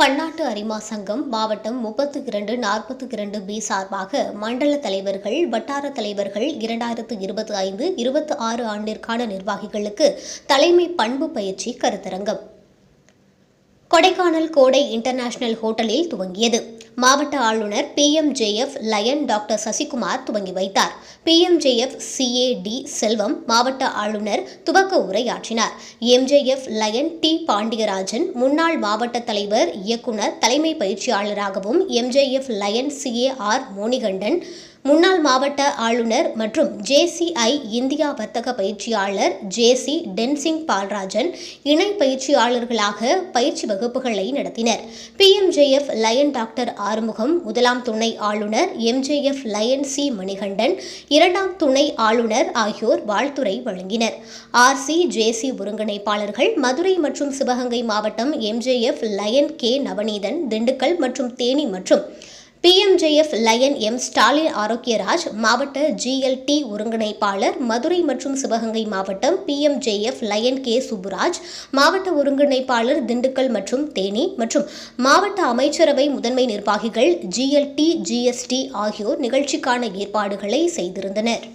பன்னாட்டு அரிமா சங்கம் மாவட்டம் முப்பத்து இரண்டு நாற்பத்தி இரண்டு பி சார்பாக மண்டல தலைவர்கள் வட்டார தலைவர்கள் இரண்டாயிரத்து இருபத்தி ஐந்து இருபத்தி ஆறு ஆண்டிற்கான நிர்வாகிகளுக்கு தலைமை பண்பு பயிற்சி கருத்தரங்கம். கொடைக்கானல் கோடை இன்டர்நேஷனல் ஹோட்டலில் துவங்கியது. மாவட்ட ஆளுநர் பிஎம்ஜேஎஃப் லயன் டாக்டர் சசிகுமார் துவங்கி வைத்தார். பிஎம்ஜேஎஃப் சிஏடி செல்வம் மாவட்ட ஆளுநர் துவக்க உரையாற்றினார். MJF line D. பாண்டியராஜன் முன்னாள் மாவட்ட தலைவர் இயக்குனர் தலைமை பயிற்சியாளராகவும் MJF lion C A R Manikandan முன்னாள் மாவட்ட ஆளுநர் மற்றும் ஜேசிஐ இந்தியா வர்த்தக பயிற்சியாளர் ஜேசி டென்சிங் பால்ராஜன் இணை பயிற்சியாளர்களாக பயிற்சி வகுப்புகளை நடத்தினர். பிஎம்ஜேஎஃப் லயன் டாக்டர் ஆறுமுகம் முதலாம் துணை ஆளுநர் எம்ஜேஎஃப் லயன் சி மணிகண்டன் இரண்டாம் துணை ஆளுநர் ஆகியோர் வாழ்த்துரை வழங்கினர். ஆர்சி ஜேசி ஒருங்கிணைப்பாளர்கள் மதுரை மற்றும் சிவகங்கை மாவட்டம் MJF lion K Navaneethan Dindigul மற்றும் தேனி மற்றும் PMJF lion M Stalin Arokiyaraj மாவட்ட ஜிஎல்டி ஒருங்கிணைப்பாளர் மதுரை மற்றும் சிவகங்கை மாவட்டம் பிஎம்ஜேஎஃப் லயன் கே சுப்புராஜ் மாவட்ட ஒருங்கிணைப்பாளர் திண்டுக்கல் மற்றும் தேனி மற்றும் மாவட்ட அமைச்சரவை முதன்மை நிர்வாகிகள் ஜிஎல்டி ஜிஎஸ்டி ஆகியோர் நிகழ்ச்சிக்கான ஏற்பாடுகளை செய்திருந்தனர்.